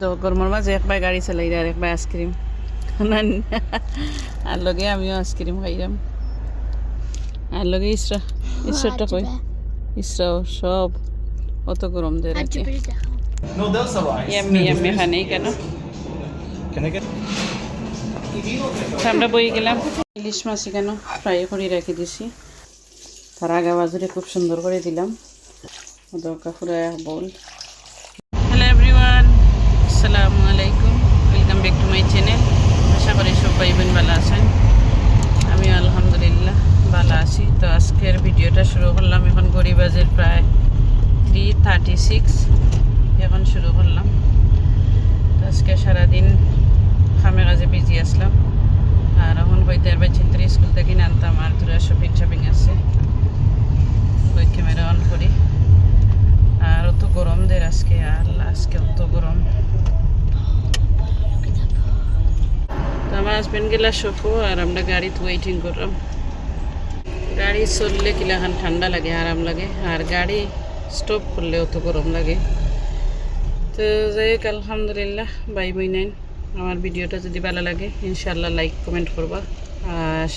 তো গরমের মাঝে একবার গাড়ি চালাই আর একবার আইসক্রিম আর লগে আমিও আইসক্রিম খাইলাম আর লগে ইসরা ইসরাটা কই ইসরাও সব অত গরম দেয় রাখি ইয়াম্মি ইয়াম্মি খানেই কেন? আমরা বই গেলাম। ইলিশ মাছ কেন ফ্রাই করে রেখে দিছি। তার আগা বাজুরে খুব সুন্দর করে দিলাম। দরকার পুরো বল। আসসালামু আলাইকুম। Welcome back to my channel আশা করি সবাই বোন ভালো আছেন। আমি আলহামদুলিল্লাহ ভালো আছি। তো আজকের ভিডিওটা শুরু করলাম এখন গরিবাজের প্রায় থ্রি থার্টি সিক্স এখন শুরু করলাম। তো আজকে সারাদিন খামে কাজে বিজি আসলাম। আর এখন হইতে আর চিন্তার স্কুল থেকে আনতাম, আর তোরা শপিং শপিং আছে। ওই ক্যামেরা অন করি। আর অত গরম দের আজকে, আর আজকে অত গরম। হাজবেন্ড গেলা সফো আর আমরা গাড়িতে ওয়েটিং করলাম। গাড়ি চললে কিলাখান ঠান্ডা লাগে, আরাম লাগে, আর গাড়ি স্টপ করলে অত গরম লাগে। তো যাই হোক, আলহামদুলিল্লাহ বাই বই নাইন আমার ভিডিওটা যদি ভালো লাগে ইনশাল্লাহ লাইক কমেন্ট করবা।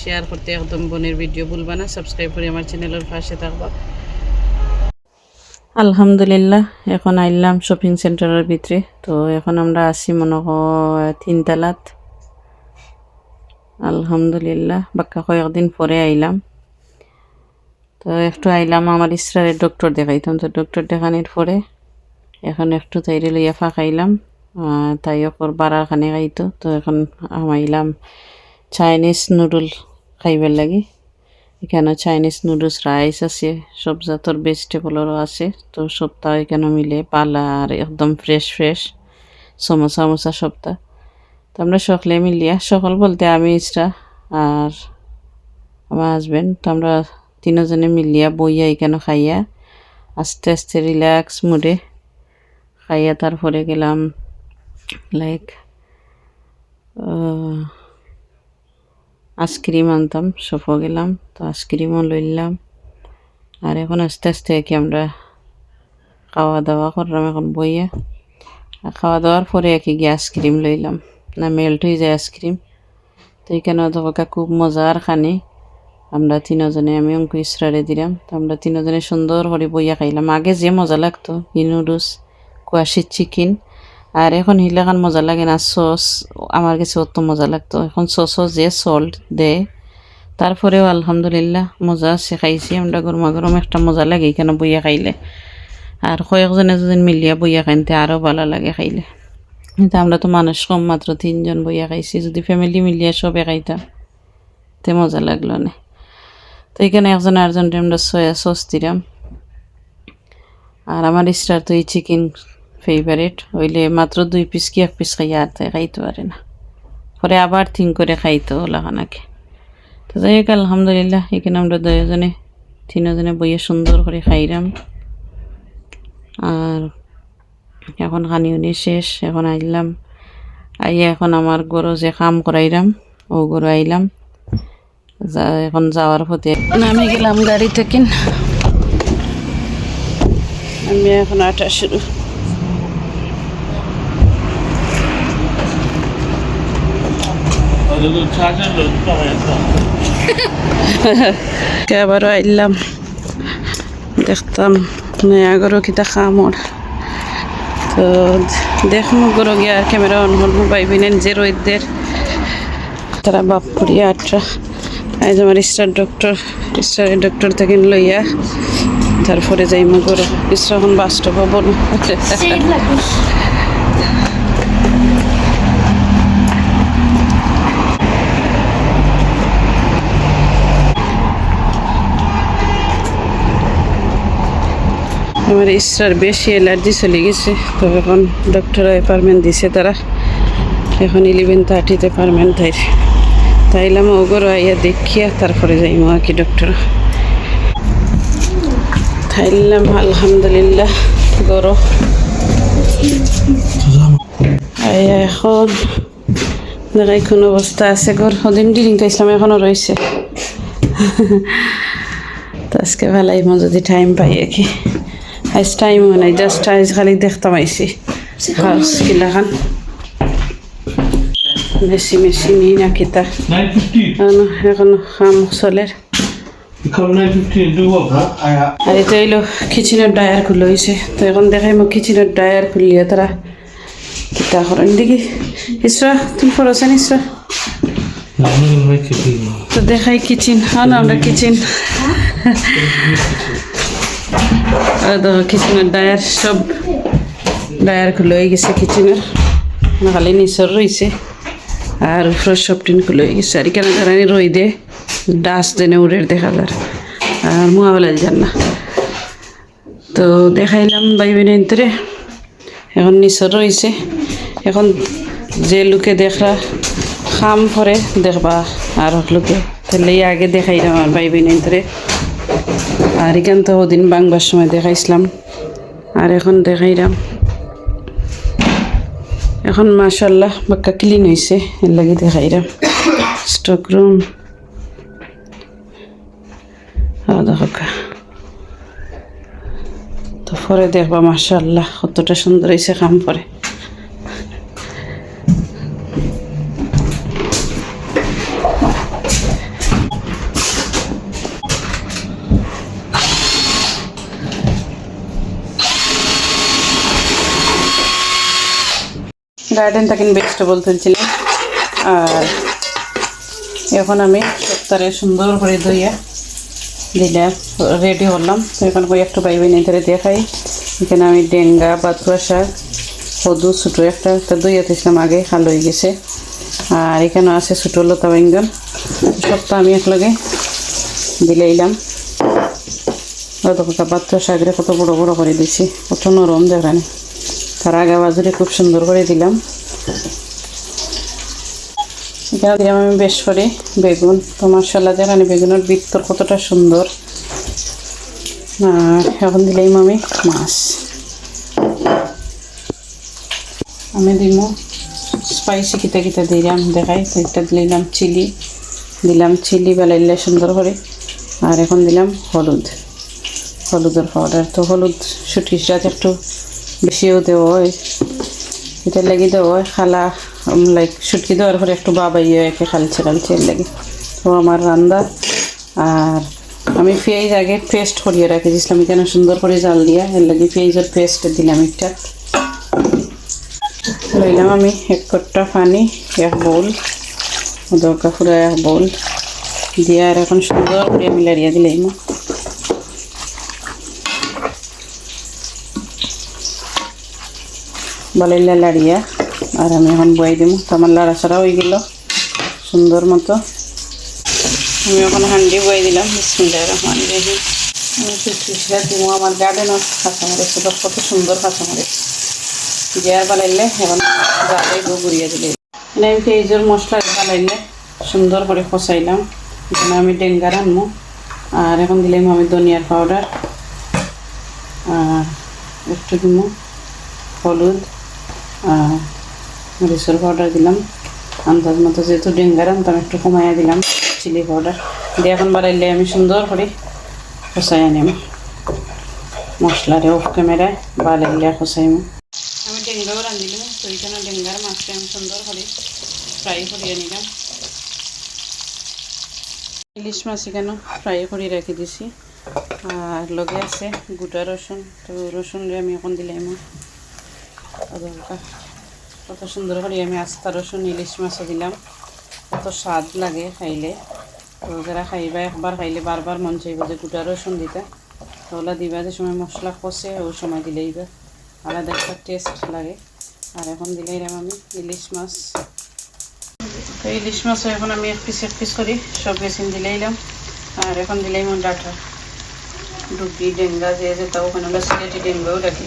শেয়ার করতে একদম বোনের ভিডিও ভুলবা না সাবস্ক্রাইব করে আমার চ্যানেলের পাশে থাকবা। আলহামদুলিল্লাহ, এখন আইলাম শপিং সেন্টারের ভিতরে। তো এখন আমরা আসি মনে হয় তিনতলাত। আলহামদুলিল্লাহ, বাক্কা কয়েকদিন পরে আইলাম। তো একটু আইলাম, আমার ইসরারের ডক্টর দেখাইতাম। তো ডক্টর দেখানোর পরে এখন একটু তাইরে লইয়া ফাঁকাইলাম তাই ওপর বাড়ার খানে খাইতো তো এখন আমাইলাম চাইনিজ নুডল খাইবার লাগি। এখানে চাইনিজ নুডলস রাইস আছে, সব জাতর ভেজিটেবলরও আছে। তো সপ্তাহ এখানে মিলে পালা আর একদম ফ্রেশ ফ্রেশ সমোসা মোসা সপ্তাহ। তো আমরা সকলে মিলিয়া, সকল বলতে আমি, ইসরা আর আমার হাজব্যান্ড তো আমরা তিনজনে মিলিয়া বইয়া এখানে খাইয়া, আস্তে আস্তে রিল্যাক্স মুডে খাইয়া তারপরে গেলাম লাইক আইসক্রিম আনতাম, সফো গেলাম, তো আইসক্রিমও লইলাম। আর এখন আস্তে আস্তে কি আমরা খাওয়া দাওয়া করলাম এখন বইয়া। খাওয়া দাওয়ার পরে একই গিয়ে আইসক্রিম লইলাম। না মেল্ট হয়ে যায় আইসক্রিম তো এখানে ধোকা খুব মজার খানি। আমরা তিনজনে, আমি অঙ্কু ইসরারে দিলাম। তো আমরা তিনজনে সুন্দর করে বইয়া খাইলাম। আগে যে মজা লাগতো ই নুডলস কুয়াশির চিকেন আর এখন হিলাখান মজা লাগে না সস আমার কাছে অত মজা লাগতো। এখন সসও যে সল্ট দেয়, তারপরেও আলহামদুলিল্লাহ মজা আছে, খাইছি। আমরা গরমা গরম একটা মজা লাগে এখানে বইয়া খাইলে। আর কয়েকজনে যদি মিলিয়া বইয়া খাইতে আরও ভালো লাগে খাইলে। কিন্তু আমরা তো মানুষ কম মাত্র তিনজন বইয়া খাইছি, যদি ফ্যামিলি মিলিয়ে সবে খাইতাম তে মজা লাগল না। তো এখানে একজন আরেকজনকে আমরা সয়া সস দিলাম। আর আমার স্টার তো এই চিকেন ফেভারিট হইলে মাত্র দুই পিস কি এক পিস খাইয়া আর তাই খাইতে পারে না। পরে আবার থিং করে খাইতো লাগানাকে তো যাই হোক, আলহামদুলিল্লাহ, এখানে আমরা দুজনে তিনজনে বইয়ে সুন্দর করে খাইলাম। আর এখন খানি উনি শেষ, এখন আইলাম। আইয়া এখন আমার গরু যে কাম করাইলাম, ও গরু আইলাম। যা, এখন যাওয়ার পথে নামে গেলাম গাড়ি থেকে। আমি এখন আটা শুরু. আবারও আইলাম, দেখতাম নয়া গরু কিতা খাম ওর। তো দেখুন, গরু গিয়া ক্যামেরা অন হল মোবাইল বিনেন, যে রোহিতদের, তারা বাপ পড়িয়া আটরা। আজ আমার স্টার ডক্টর স্টারের ডক্টর থেকে লইয়া তারপরে যাইমু গরু। স্টার এখন বাস আমার ইস্টার বেশি অ্যালার্জি চলে গেছে। তো এখন ডক্টর অ্যাপার্টমেন্ট দিছে তারা। এখন ইলেভেন থার্টিতে পারমেন্ট তাই তাইলাম ওগর আইয়া দেখিয়া তারপরে যাইমো আর কি ডক্টর তাইলাম, আলহামদুলিল্লাহ গরো আইয়া এখন দেখাই কোন অবস্থা আছে, গর ওদিন ডিরিং ইসলাম এখনও রয়েছে তো আজকে ভালাই যদি টাইম পাই আর কি। আজ টাইম নাই জাস্ট আজ খালি দেখতাম আইসি কিলাখান বেশি মেশি নিই না কিতা এখন খাম চলের আর এটা হইল কিচেনের ডায়ার খুলে হয়েছে তো এখন দেখাই মোক কিচেনের ডায়ার খুলিয়ে তারা কিতা করেন। দেখি ইসরা তুমি পড়াছেন ইসরা? তো দেখাই কিচেন হ্যাঁ আমরা কিচেন কিচেনের ডায়ার সব ডায়ার খুলে গেছে কিচেনের খালি নিচর রয়েছে আর উপরের সব টিন খুলে গেছে। আর এখানে ধরেন রই দে ডাস্ট দেনে উড়ে দেখা যায়। আর মোয়াবেলা যান না। তো দেখাইলাম ভাই বোনের ভিতরে। এখন নিচর রয়েছে এখন যে লোকে দেখরা খাম করে দেখবা। আর লোকে। তাহলে আগে দেখাইলাম আর ভাই বোনের ভিতরে। আর এখান তো ওদিন বাংবার সময় দেখাইছিলাম। আর এখন দেখাইলাম। এখন মাশাল্লাহ বাক্কা ক্লিন হয়েছে এর লাগে দেখাইলাম। স্টক রুম দেখো তো পরে দেখবা মাশাল্লাহ কতটা সুন্দর হয়েছে কাম করে গার্ডেন থাকেন ভেজিটেবল তুলছিলাম। আর এখন আমি সপ্তাহে সুন্দর করে ধুইয়া দিলে রেডি হলাম। তো এখন কই একটু পাইবে নিয়ে ধরে দেখাই। এখানে আমি ডেঙ্গা বাতুয়া শাক সদু ছোটো একটা একটা দইয়া দিয়েছিলাম আগে খাল হয়ে গেছে। আর এখানে আছে ছোটো লতা বেঙ্গল সবটা আমি একলগে দিলে এলাম। দেখো বাতুয়া শাকরে কত বড় বড় করে দিছি কত নরম দেখানি। তার আগে বাজুরে খুব সুন্দর করে দিলাম। এখানে দিলাম আমি বেশ করে বেগুন। তোমার তো মার্শাল্লাহ জানি বেগুনের বৃত্তর কতটা সুন্দর। আর এখন দিলাম আমি মাছ। আমি দিব স্পাইসি কিতা কিতা দিলাম, দেখাই। একটা দিলাম চিলি দিলাম চিলি বেলাইলে সুন্দর করে। আর এখন দিলাম হলুদ। হলুদের পাউডার তো হলুদ সুটিসটা একটু বেশিও দেওয়া হয় এটার লেগে দেওয়া হয় খালা লাইক সুটকি দেওয়ার পরে একটু বাবাইয়ে একে খালছে খালছে এর লাগে। তো আমার রান্না আর আমি পেঁয়াজ আগে পেস্ট করিয়ে রাখি দিয়েছিলাম কেন সুন্দর করে জাল দিয়া, এর লাগে পেঁয়াজের পেস্ট দিলাম একটা। লইলাম আমি এক কট্টা পানি, এক বোল, দরকার পুরো এক বোল। দিয়ে আর এখন সুন্দর করে আমি লাড়িয়ে দিলাম বালাইলা লাড়িয়া। আর আমি এখন বয়ে দিব তো আমার লাড়াছাড়া হয়ে গেল। সুন্দর মতো। আমি এখন হান্ডি বয়ে দিলাম। বিসমিল্লাহির রহমানির রহিম। আমি পিসপিসটা দিব আমার গার্ডেনত কাঁচামরিচ তো কত সুন্দর কাঁচামরিচ জিয়ার বানাইলে এখন জালে গুড়িয়ে দিলে। এখানে আমি পেঁয়াজের মশলা বানাইলে সুন্দর করে কষাইলাম। এখানে আমি ডেঙ্গা রান্নু আর এখন দিলাম আমি ধনিয়ার পাউডার আর একটু দিব হলুদ। আর পাউডার দিলাম। আন্দাজ মতো যেহেতু ডেঙ্গার আনতাম একটু কমাইয়া দিলাম চিলি পাউডার দিয়ে এখন বাড়াইলে আমি সুন্দর করে কষাই আনিম মশলারে অফ ক্যামেরায় বাড়াইলে কষাইম। আমি ডেঙ্গাও রাঁধিলাম তো এইখানে ডেঙ্গার মাছটা আমি সুন্দর করে ফ্রাই করিয়ে নিলাম। ইলিশ মাছ এখানে ফ্রাই করে রেখে দিছি। আর লগে আছে গোটা রসুন, তো রসুন আমি এখন দিলাম কত সুন্দর করে আমি আস্তা রসুন, ইলিশ মাছও দিলাম। কত স্বাদ লাগে খাইলে। তো যারা খাইবা, একবার খাইলে বারবার মন চাইব যে গোটা রসুন দিতে। তো ওলা দিবা যে সময় মশলা কষে ওই সময় দিলেই বা আলাদা একটা টেস্ট লাগে। আর এখন দিলাম আমি ইলিশ মাছ। তো ইলিশ মাছও এখন আমি এক পিস এক পিস করি। সব বেসিন দিলাইলাম আর এখন দিলাম ডাটা। ডুবি ডেঙ্গা, যে যেটা ওখানে সিলেটি ডেঙ্গাও ডাকি।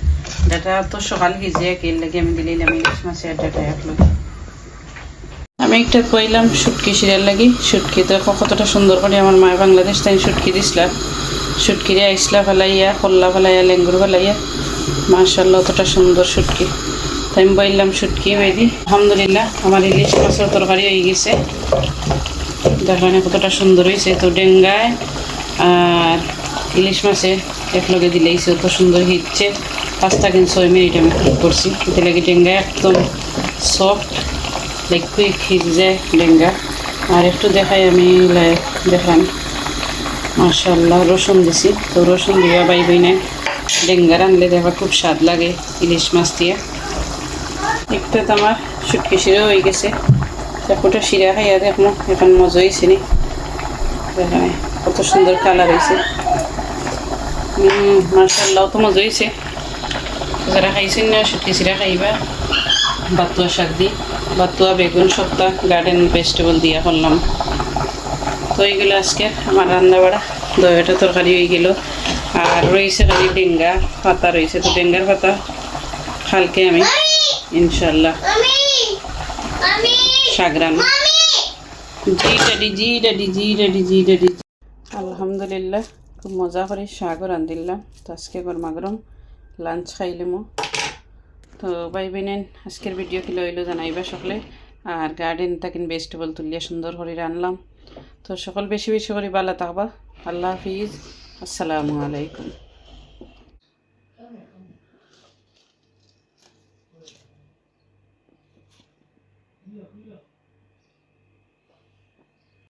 ডাটা তো সকাল ভিজে কেল লাগে আমি দিলাম ইলিশ মাছের ডাটা এক আমি একটা কইলাম শুটকি সিরিয়াল লাগি, শুটকি তো কতটা সুন্দর করে আমার মায়ের বাংলাদেশ তাই শুটকি দিছিলাম শুটকিরে আইসলা ফেলাইয়া, কল্লা ফেলাইয়া, লেঙ্গুর ফেলাইয়া মার্শাল্লাহ অতটা সুন্দর শুটকি। তাই আমি বললাম, শুটকি বাইদি আলহামদুলিল্লাহ, আমার ইলিশ মাছের তরকারি হয়ে গেছে। দেখেন কতটা সুন্দর হয়েছে। তো ডেঙ্গায় আর ইলিশ মাছে একলগে দিলেইছে অত সুন্দর হিচ্ছে পাঁচটা কিন ছয় মিনিট আমি কুক করছি এতে লাগে ডেঙ্গায় একদম সফট লাইক কুইক হিজে ডেঙ্গা আর একটু দেখাই আমি দেখান মাশাল্লাহ রসুন দিছি তো রসুন দিয়া বাই বই নাই ডেঙ্গা রানলে দেখা খুব স্বাদ লাগে ইলিশ মাছ দিয়ে একটা তো আমার শুটকি শিরা হয়ে গেছে চাকুটা শিরা খাইয়া দেখো এখন মজা হয়েছে নি কত সুন্দর কালার হয়েছে মার্শাল্লাহ তো মজা হয়েছে যারা খাইছেন না শুটকি শিরা খাইবা বাতুয়া শাক দি বাতুয়া বেগুন সপ্তাহ গার্ডেন ভেজিটেবল দিয়া করলাম। তো এইগুলো আজকে আমার রান্না বাড়া দইটা তরকারি হয়ে গেল। আর রয়েছে খালি ডেঙ্গা পাতা, রয়েছে তো ডেঙ্গার পাতা। কালকে আমি ইনশাল্লাহ শাক রান্না জি ডাডি জি ডাডি জি ডাডি জি ডাডি আলহামদুলিল্লাহ, খুব মজা করে শাকও রান্ধিলাম। তো আজকে গরমা গরম। লাঞ্চ খাইলামও তো বাই বেনেন আজকের ভিডিও কি লইলো জানাইবা সকলে। আর গার্ডেন তাকিন ভেজিটেবল তুলিয়া সুন্দর করে রানলাম। তো সকল বেশি বেশি করে বালা থাকবা আল্লাহ হাফিজ। আসসালামু আলাইকুম।